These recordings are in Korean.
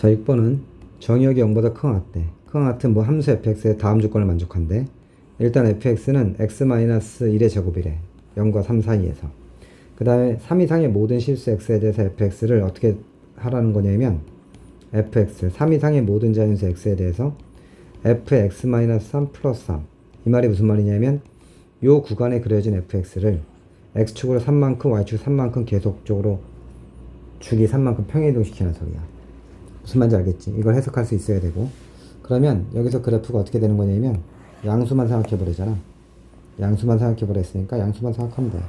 자, 6번은 정의역이 0보다 큰 같대. 큰 같은 뭐 함수 fx의 다음 조건을 만족한대. 일단 fx는 x-1의 제곱이래. 0과 3 사이에서. 그 다음에 3 이상의 모든 실수 x에 대해서 fx를 어떻게 하라는 거냐면 fx, 3 이상의 모든 자연수 x에 대해서 fx-3 플러스 3. 이 말이 무슨 말이냐면 요 구간에 그려진 fx를 x축으로 3만큼, y축 3만큼 계속적으로 축이 3만큼 평행이동시키는 소리야. 무슨 말인지 알겠지? 이걸 해석할 수 있어야 되고 그러면 여기서 그래프가 어떻게 되는 거냐면 양수만 생각해 버리잖아. 양수만 생각해 버렸으니까 양수만 생각하면 돼.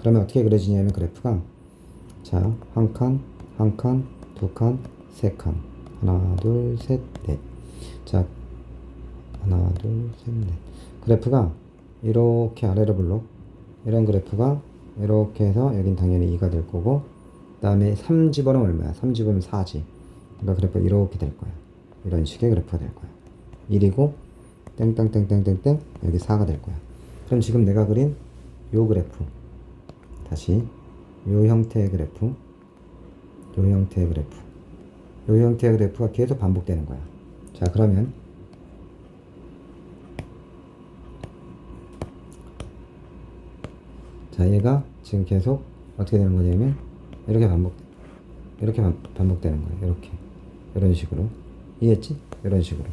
그러면 어떻게 그려지냐면 그래프가 자, 한 칸, 한 칸, 두 칸, 세 칸. 하나, 둘, 셋, 넷. 자, 하나, 둘, 셋, 넷. 그래프가 이렇게 아래로 불러. 이런 그래프가 이렇게 해서 여긴 당연히 2가 될 거고 그 다음에 3집어는 얼마야? 3집어는 4지. 그러니까 그래프가 이렇게 될 거야. 이런 식의 그래프가 될 거야. 1이고 땡땡땡땡땡땡 여기 4가 될 거야. 그럼 지금 내가 그린 요 그래프 다시 요 형태의 그래프 요 형태의 그래프 요 형태의 그래프가 계속 반복되는 거야. 자 그러면 자 얘가 지금 계속 어떻게 되는 거냐면 이렇게 반복 이렇게 반, 반복되는 거예요. 이렇게 이런 식으로 이해했지? 이런 식으로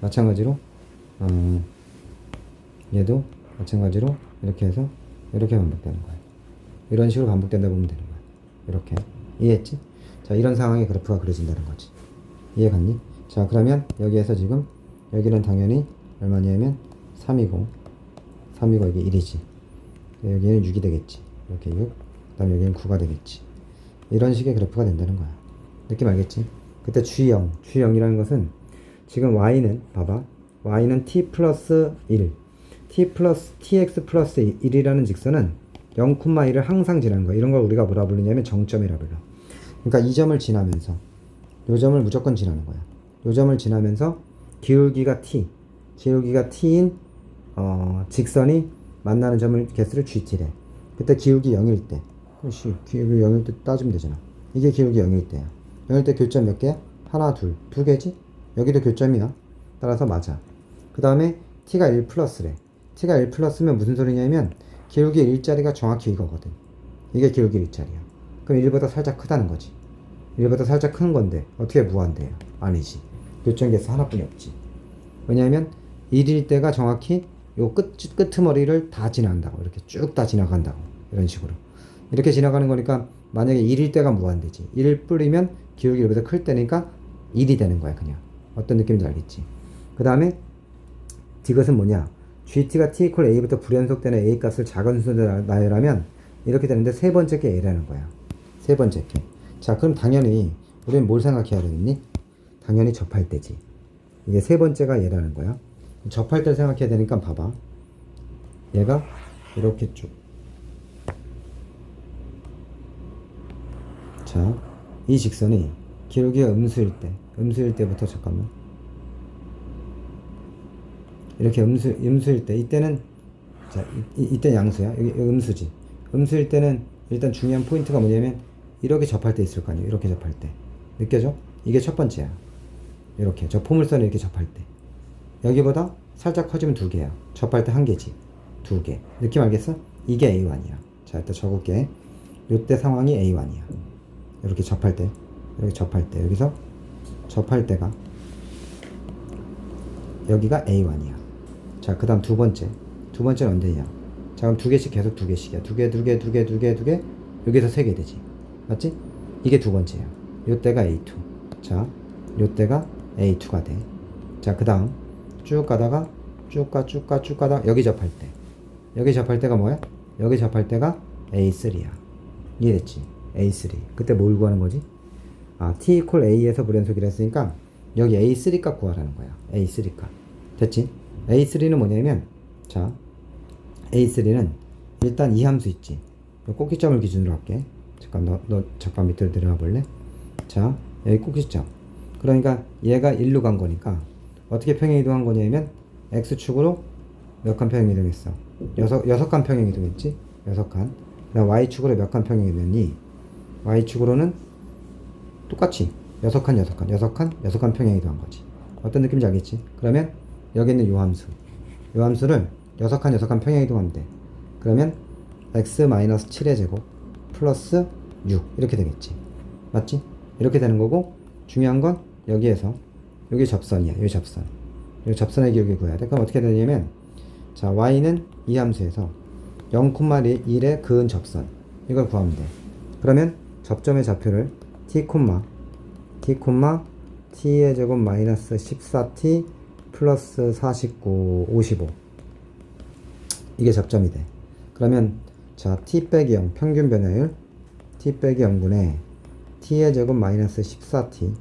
마찬가지로 어, 얘도 마찬가지로 이렇게 해서 이렇게 반복되는 거예요. 이런 식으로 반복된다 보면 되는 거예요. 이렇게 이해했지? 자 이런 상황의 그래프가 그려진다는 거지. 이해 갔니? 자 그러면 여기에서 지금 여기는 당연히 얼마냐면 3이고 3이고 이게 1이지. 여기는 6이 되겠지. 이렇게 6. 그 다음에 여기는 9가 되겠지. 이런 식의 그래프가 된다는 거야. 느낌 알겠지? 그때 G0, G0이라는 것은 지금 Y는, 봐봐. Y는 T 플러스 1. T 플러스, TX 플러스 1이라는 직선은 0,1을 항상 지나는 거야. 이런 걸 우리가 뭐라 부르냐면 정점이라 불러. 그러니까 이 점을 지나면서, 요 점을 무조건 지나는 거야. 요 점을 지나면서 기울기가 T, 기울기가 T인, 어, 직선이 만나는 점을 개수를 GT래. 그때 기울기 0일 때. 그렇지. 기울기 0일 때 따지면 되잖아. 이게 기울기 0일 때야. 0일 때 교점 몇 개야? 하나, 둘. 두 개지? 여기도 교점이야. 따라서 맞아. 그 다음에 t가 1 플러스래. t가 1 플러스면 무슨 소리냐면 기울기 1자리가 정확히 이거거든. 이게 기울기 1자리야. 그럼 1보다 살짝 크다는 거지. 1보다 살짝 큰 건데 어떻게 무한대요? 아니지. 교점 개수 하나뿐이 없지. 왜냐하면 1일 때가 정확히 요 끝, 끄트머리를 다 지나간다고. 이렇게 쭉 다 지나간다고. 이런 식으로. 이렇게 지나가는 거니까 만약에 1일 때가 무한대지. 1을 뿌리면 기울기 1보다 클 때니까 1이 되는 거야, 그냥. 어떤 느낌인지 알겠지? 그 다음에 이것은 뭐냐? GT가 T 이퀄 A부터 불연속되는 A 값을 작은 수로 나열하면 이렇게 되는데 세 번째 게 A라는 거야. 세 번째 게. 자, 그럼 당연히 우리는 뭘 생각해야 되겠니? 당연히 접할 때지. 이게 세 번째가 얘라는 거야. 접할 때 생각해야 되니까 봐봐. 얘가 이렇게 쭉. 자, 이 직선이 기울기가 음수일 때, 음수일 때부터 잠깐만. 이렇게 음수, 음수일 때, 이때는, 자, 이, 이, 이때 양수야. 여기, 여기 음수지. 음수일 때는 일단 중요한 포인트가 뭐냐면, 이렇게 접할 때 있을 거 아니에요. 이렇게 접할 때. 느껴져? 이게 첫 번째야. 이렇게. 저 포물선을 이렇게 접할 때. 여기보다 살짝 커지면 두 개야. 접할 때 한 개지. 두 개. 느낌 알겠어? 이게 A1이야. 자, 일단 적을게. 요때 상황이 A1이야. 이렇게 접할 때. 이렇게 접할 때. 여기서 접할 때가 여기가 A1이야. 자, 그 다음 두 번째. 두 번째는 언제냐? 자, 그럼 두 개씩 계속 두 개씩이야. 두 개, 두 개, 두 개, 두 개, 두 개. 여기서 세 개 되지. 맞지? 이게 두 번째야. 요때가 A2. 자, 요때가 A2가 돼. 자, 그 다음 쭉 가다가 쭉 가, 쭉 가, 쭉 가다가 여기 접할 때. 여기 접할 때가 뭐야? 여기 접할 때가 A3야. 이해됐지? A3. 그때 뭘 구하는 거지? 아, T 이퀄 A에서 불연속이라 했으니까 여기 A3 값 구하라는 거야. A3 값. 됐지? A3는 뭐냐면 자, A3는 일단 이 함수 있지. 요 꼭지점을 기준으로 할게. 잠깐 너, 너 잠깐 밑으로 내려와 볼래? 자, 여기 꼭지점. 그러니까 얘가 1로 간 거니까 어떻게 평행 이동한 거냐면 x축으로 몇 칸 평행 이동했어? 여섯 여섯 칸 평행 이동했지? 여섯 칸. 그다음 y축으로 몇 칸 평행 이동했니? Y축으로는 똑같이 여섯 칸 여섯 칸 여섯 칸 여섯 칸 평행 이동 한 거지. 어떤 느낌인지 알겠지? 그러면 여기 있는 요 함수. 요 함수를 여섯 칸 여섯 칸 평행 이동하면 돼. 그러면 x 7의 제곱 플러스 6 이렇게 되겠지. 맞지? 이렇게 되는 거고 중요한 건 여기에서 여기 접선이야. 여기 접선. 이 접선의 기억을 구해야 돼. 그럼 어떻게 되냐면 자 y는 이 함수에서 0,1의 그은 접선. 이걸 구하면 돼. 그러면 접점의 좌표를 t, t, t의 제곱 마이너스 14t 플러스 49, 55 이게 접점이 돼. 그러면 자 t 빼기 0 평균 변화율 t 빼기 0분의 t의 제곱 마이너스 14t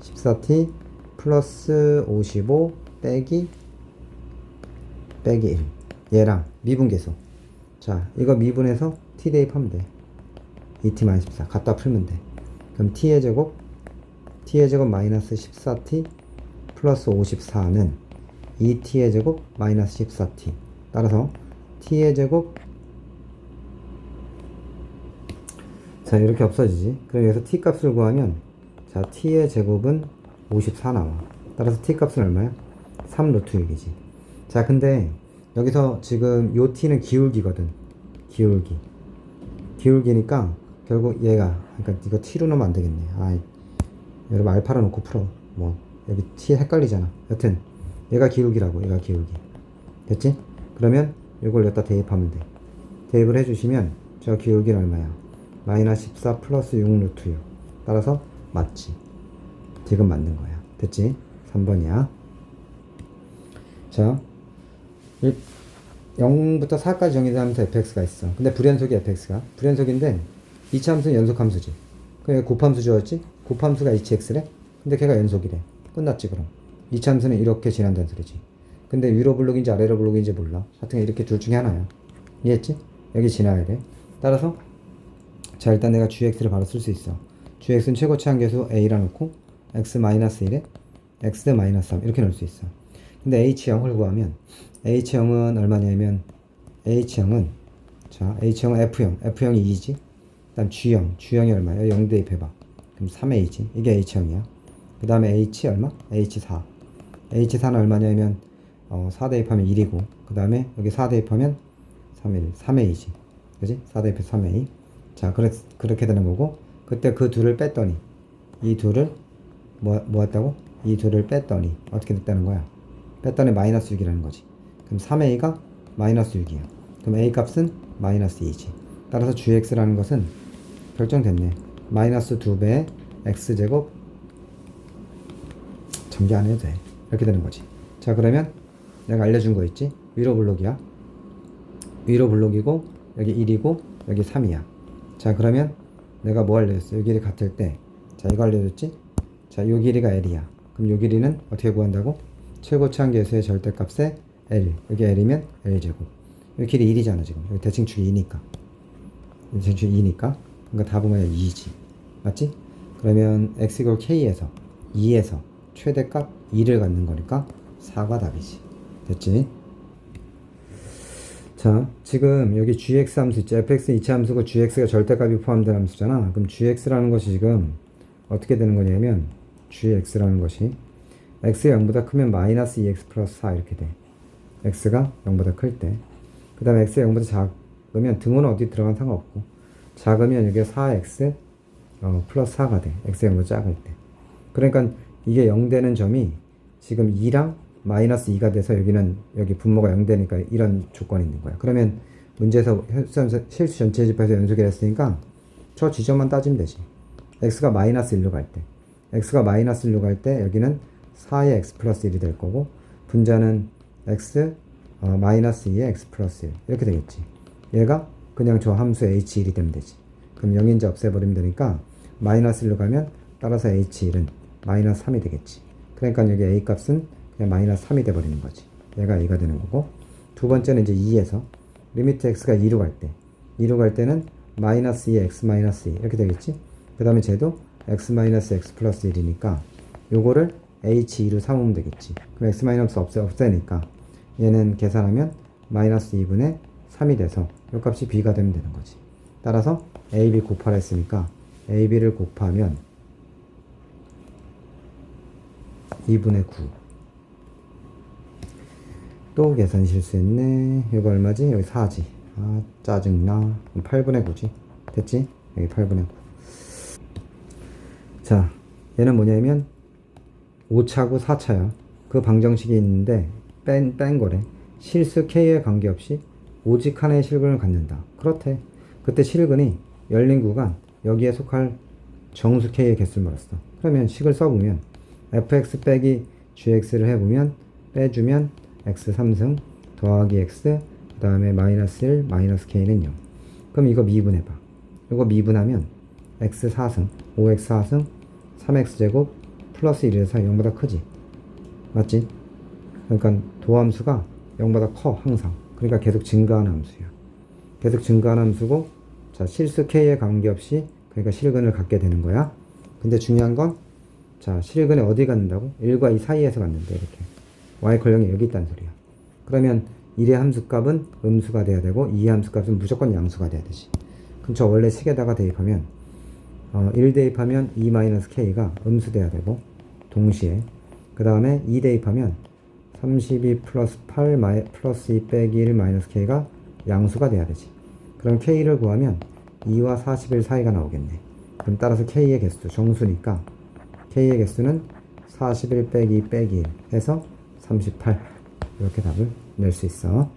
14t 플러스 55 빼기 빼기 1 얘랑 미분계수. 자 이거 미분해서 t 대입하면 돼 2t 마이너스 14 갖다 풀면 돼. 그럼 t의 제곱 t의 제곱 마이너스 14t 플러스 54는 2t의 제곱 마이너스 14t 따라서 t의 제곱 자 이렇게 없어지지. 그럼 여기서 t 값을 구하면 자 t의 제곱은 54 나와. 따라서 t 값은 얼마야? 3 루트 6이지. 자 근데 여기서 지금 요 t는 기울기거든. 기울기. 기울기니까 결국 얘가 그러니까 이거 t로 넣으면 안 되겠네. 아 여러분 알파로 놓고 풀어. 뭐 여기 t 헷갈리잖아. 여튼 얘가 기울기라고 얘가 기울기. 됐지? 그러면 이걸 여기다 대입하면 돼. 대입을 해주시면 저 기울기는 얼마야? 마이너스 14 플러스 6 루트 6 따라서 맞지. 지금 맞는 거야. 됐지? 3번이야. 자 1, 0부터 4까지 정의되면서 fx가 있어. 근데 불연속이 fx가. 불연속인데 이차 함수는 연속 함수지. 그게 곱함수 주었지? 곱함수가 hx래? 근데 걔가 연속이래. 끝났지 그럼. 이차 함수는 이렇게 지난다는 소리지. 근데 위로 블록인지 아래로 블록인지 몰라. 하여튼 이렇게 둘 중에 하나야. 이해했지? 여기 지나야 돼. 따라서 자 일단 내가 gx를 바로 쓸 수 있어. gx는 최고치 한계수 a라 놓고 x-1에 x-3 이렇게 넣을 수 있어. 근데 h0을 구하면 h0은 얼마냐면 h0은 자 h0은 f0 f0이 2지 그 다음 g0 g0이 얼마야 0 대입해봐 그럼 3a지. 이게 h0이야. 그 다음에 h 얼마? h4 h4는 얼마냐면 어, 4 대입하면 1이고 그 다음에 여기 4 대입하면 3일 3a지. 그지? 4 대입해서 3a 자 그래, 그렇게 되는 거고 그때 그 둘을 뺐더니 이 둘을 뭐, 뭐였다고? 이 둘을 뺐더니 어떻게 됐다는 거야? 뺐더니 마이너스 6이라는 거지. 그럼 3a가 마이너스 6이야. 그럼 a 값은 마이너스 2지. 따라서 gx라는 것은 결정됐네. 마이너스 2배의 x제곱 전개 안 해도 돼. 이렇게 되는 거지. 자 그러면 내가 알려준 거 있지? 위로 블록이야. 위로 블록이고 여기 1이고 여기 3이야. 자 그러면 내가 뭐 알려줬어? 요 길이 같을 때 자 이거 알려줬지? 자요 길이가 L이야. 그럼 요 길이는 어떻게 구한다고? 최고치 한계수의 절대값에 L. 여기 L이면 L제곱. 요 길이 1이잖아 지금. 여기 대칭축이 2니까. 대칭축이 2니까 그러니까 답은 2지 맞지? 그러면 x k에서 2에서 최대값 2를 갖는 거니까 4가 답이지 됐지? 자, 지금 여기 gx 함수 있죠. fx 이차 함수고 gx가 절대값이 포함된 함수잖아. 그럼 gx라는 것이 지금 어떻게 되는 거냐면 gx라는 것이 x가 0보다 크면 마이너스 2x 플러스 4 이렇게 돼. x가 0보다 클 때. 그 다음에 x가 0보다 작으면 등호는 어디 들어간 상관없고 작으면 여기가 4x 어, 플러스 4가 돼. 0보다 작을 때. 그러니까 이게 0 되는 점이 지금 2랑 마이너스 2가 돼서 여기는 여기 분모가 0 되니까 이런 조건이 있는 거야. 그러면 문제에서 실수 전체 집합에서 연속이 됐으니까 저 지점만 따지면 되지. x가 마이너스 1로 갈 때. x가 마이너스 1로 갈 때 여기는 4의 x 플러스 1이 될 거고 분자는 x 어, 마이너스 2의 x 플러스 1 이렇게 되겠지. 얘가 그냥 저 함수 h1이 되면 되지. 그럼 0인지 없애버리면 되니까 마이너스 1로 가면 따라서 h1은 마이너스 3이 되겠지. 그러니까 여기 a 값은 그냥 마이너스 3이 돼버리는 거지. 얘가 2가 되는 거고 두 번째는 이제 2에서 리미트 x가 2로 갈 때, 2로 갈 때는 마이너스 2 x 마이너스 2 이렇게 되겠지. 그 다음에 쟤도 x 마이너스 x 플러스 1이니까 요거를 h2로 삼으면 되겠지. 그럼 x 마이너스 없애, 없애니까 얘는 계산하면 마이너스 2분의 3이 돼서 요 값이 b가 되면 되는 거지. 따라서 a, b 곱하라 했으니까 a, b를 곱하면 2분의 9. 또 계산 실수했네. 이거 얼마지? 여기 4지. 아, 짜증나. 8분의 9지. 됐지? 여기 8분의 9. 자, 얘는 뭐냐면 5차고 4차야. 그 방정식이 있는데 뺀, 뺀 거래. 실수 K에 관계없이 오직 하나의 실근을 갖는다. 그렇대. 그때 실근이 열린 구간 여기에 속할 정수 K의 개수를 말했어. 그러면 식을 써보면 fx 빼기 gx를 해보면 빼주면 x 3승 더하기 x 그 다음에 마이너스 1 마이너스 k는 0. 그럼 이거 미분해봐. 이거 미분하면 x 4승 5x 4승 3x 제곱 플러스 1에서 0보다 크지. 맞지? 그러니까 도함수가 0보다 커 항상. 그러니까 계속 증가하는 함수야. 계속 증가하는 함수고 자 실수 k에 관계없이 그러니까 실근을 갖게 되는 거야. 근데 중요한 건 자, 실근에 어디 갖는다고? 1과 2 사이에서 갖는데, 이렇게. y 컬령이 여기 있다는 소리야. 그러면 1의 함수값은 음수가 돼야 되고, 2의 함수값은 무조건 양수가 돼야 되지. 그럼 저 원래 식에다가 대입하면, 어, 1 대입하면 2-k가 음수 돼야 되고, 동시에. 그 다음에 2 대입하면 32 플러스 8 마이, 플러스 2 빼기 1 마이너스 k가 양수가 돼야 되지. 그럼 k를 구하면 2와 41 사이가 나오겠네. 그럼 따라서 k의 개수, 정수니까 k의 개수는 41 빼기 2 빼기 1 해서 38 이렇게 답을 낼 수 있어.